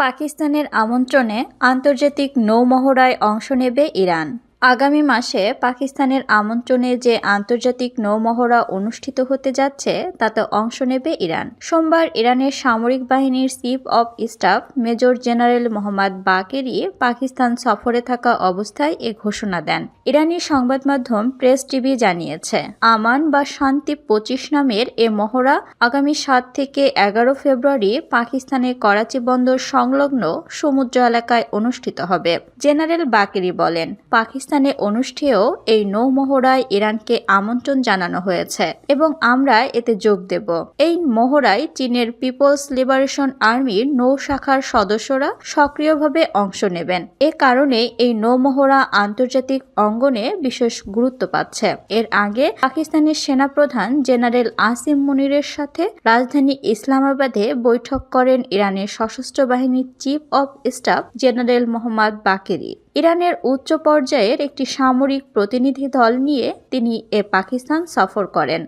পাকিস্তানের আমন্ত্রণে আন্তর্জাতিক নৌমহড়ায় অংশ নেবে ইরান। আগামী মাসে পাকিস্তানের আমন্ত্রণে যে আন্তর্জাতিক নৌমহড়া অনুষ্ঠিত হতে যাচ্ছে, তাতে অংশ নেবে ইরান। সোমবার ইরানের সামরিক বাহিনীর chief of staff, major general Mohammad Bagheri Pakistan সফরে থাকা অবস্থায় এ ঘোষণা দেন। ইরানি সংবাদ মাধ্যম প্রেস টিভি জানিয়েছে, আমান বা শান্তি পঁচিশ নামের এ মহড়া আগামী সাত থেকে এগারো ফেব্রুয়ারি পাকিস্তানের করাচি বন্দর সংলগ্ন সমুদ্র এলাকায় অনুষ্ঠিত হবে। জেনারেল বাকেরি বলেন, পাকিস্তানে অনুষ্ঠেয় এই নৌমহড়ায় ইরানকে আমন্ত্রণ জানানো হয়েছে এবং আমরা এতে যোগ দেব। এই মহড়ায় চীনের পিপলস লিবারেশন আর্মির নৌ শাখার সদস্যরা সক্রিয়ভাবে অংশ নেবেন। এ কারণে এই নৌমহড়া আন্তর্জাতিক অঙ্গনে বিশেষ গুরুত্ব পাচ্ছে। এর আগে পাকিস্তানের সেনাপ্রধান জেনারেল আসিম মুনিরের সাথে রাজধানী ইসলামাবাদে বৈঠক করেন ইরানের সশস্ত্র বাহিনীর chief of staff general Mohammad Bagheri. ইরানের উচ্চ পর্যায়ের একটি সামরিক প্রতিনিধি দল নিয়ে তিনি এ পাকিস্তান সফর করেন।